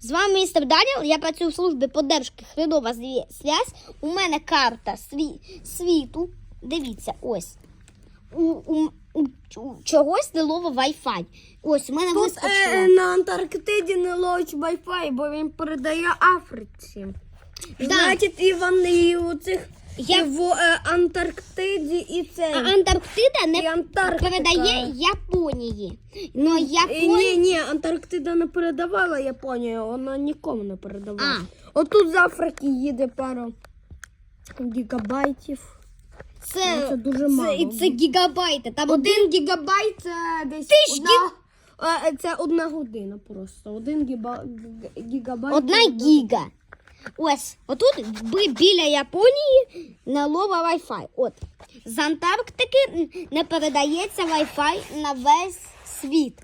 З вами містер Даніел. Я працюю в службі поддержки хренова зв'язь. У мене карта сві... світу. Дивіться, ось. У, у, у, у чогось не ловить Wi-Fi. Ось, у мене Тут вискочило. е, на Антарктиді не ловить Wi-Fi, бо він передає Африці. Да. Значить, і вони у цих Я- і в е, Антарктиді і це. А Антарктида не І Антарктика. передає Японії. Но Е, Японія... Ні, ні, Антарктида не передавала Японію, вона нікому не передавала. А. Отут з Африки їде пару гігабайтів. Це, Ну, це дуже це, і це гігабайти. Там Один гігабайт це десь Ти одна, е, це одна година просто. Один гіба, г- гігабайт. Одна гіга. Ось, отут біля Японії не лова Wi-Fi. От. З Антарктики не передається Wi-Fi на весь світ.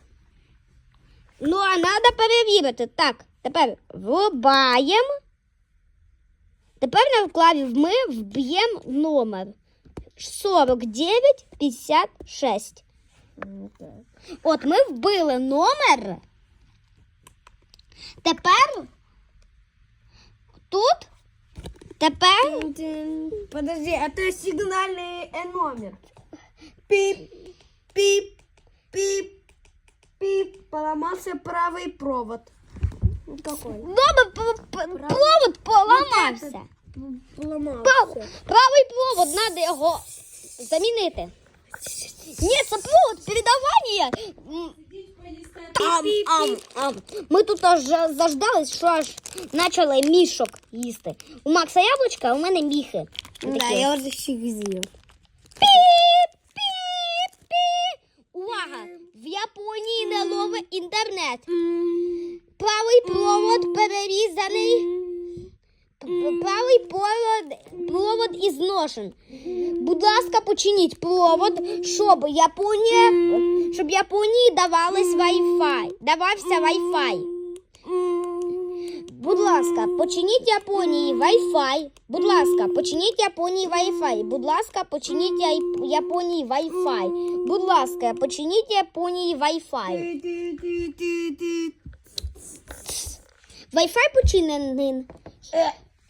Ну, а треба перевірити. Так, тепер врубаємо. Тепер на вкладі ми вб'ємо номер 4956. От ми вбили номер. Тепер тут. Тепер. Подожди, это сигнальный э, номер. Пип, пип, пип, пип. Поломался правый провод. Какой? номер п- п- провод поламався. Поломался. Прав- Правий провод, треба його замінити. Ні, це провод передавання. Ам, ам, ам. Ми тут аж заждались, що аж почали мішок їсти. У Макса яблучка, а у мене міхи. Да, я вже всіх з'їв. Увага! В Японії не ловить інтернет. Правий провод перерізаний. Правий провод, провод ізношен. Будь ласка, починіть провод, щоб Японія, щоб Японії давалось Wi-Fi. Давався Wi-Fi. Будь ласка, починіть Японії Wi-Fi. Будь ласка, починіть Японії Wi-Fi. Будь ласка, починіть Японії Wi-Fi. Будь ласка, починіть Японії Wi-Fi. Wi-Fi починений.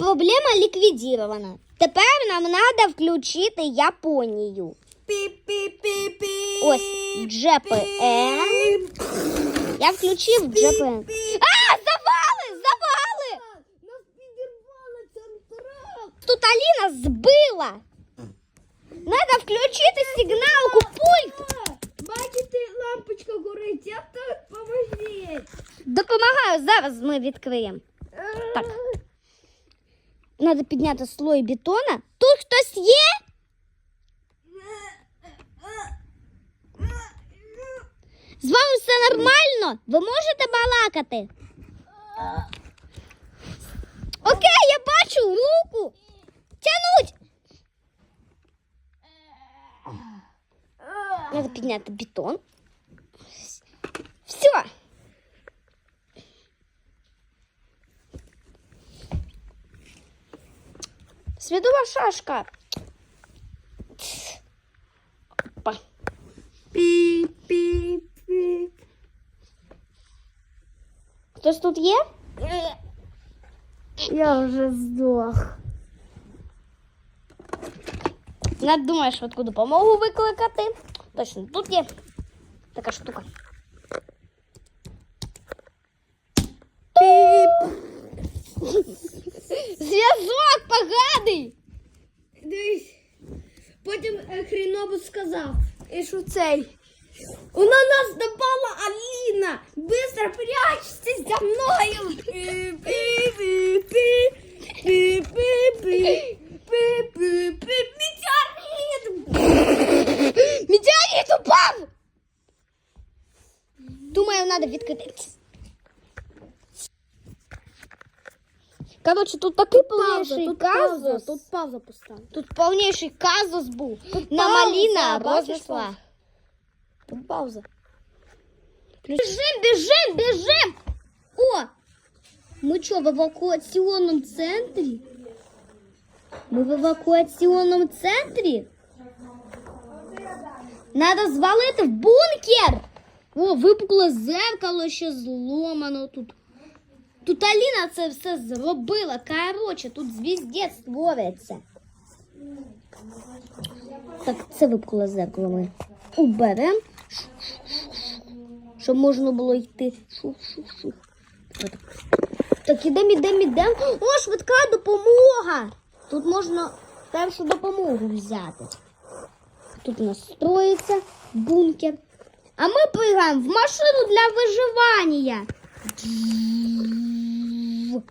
Проблема ліквідована. Тепер нам треба включити Японію. Пип-пип-пип-пип. Ось GPN. Я включив GPN. А, завали! Завали! Нас. Тут Аліна збила. Надо включити сигналку пульт. Бачите, лампочка горить, я поможіть. Допомагаю, зараз ми відкриємо. Так. Надо підняти слой бетона. Тут хтось є? З вами все нормально? Ви можете балакати? Окей, я бачу руку. Тянуть. Надо підняти бетон. Свідова шашка. Опа. Пип-пип-пип. Хтось тут є? Я вже здох. Надумаєш швидку допомогу викликати. Точно, тут є така штука. Зв'язок поганий. Дивись. Потім е, хрінобус сказав, і що цей. У на нас напала Аліна! Быстро прячься за мною! Пі-пі-пі-пі, пі-пі-пі, пі-пі-пі, Метеорит! Метеорит упав! Думаю, треба відкрити. Коротше, тут такий повніший казус. тут пауза поставь. Тут повніший казус був. Тут На пауза, маліна бачиш, рознесла. пауза? Тут пауза. Біжим, біжим, біжим! О! Ми що, в евакуаційному центрі? Ми в евакуаційному центрі? Надо звалити в бункер! О, випукле зеркало ще зломано тут. Тут Аліна це все зробила. Короче, тут звіздець створиться. Так, це випкуло зеркало ми. Уберем. Щоб можна було йти. Так, ідемо, ідемо, ідемо. О, швидка допомога. Тут можна першу допомогу взяти. Тут у нас строїться бункер. А ми пригаємо в машину для виживання в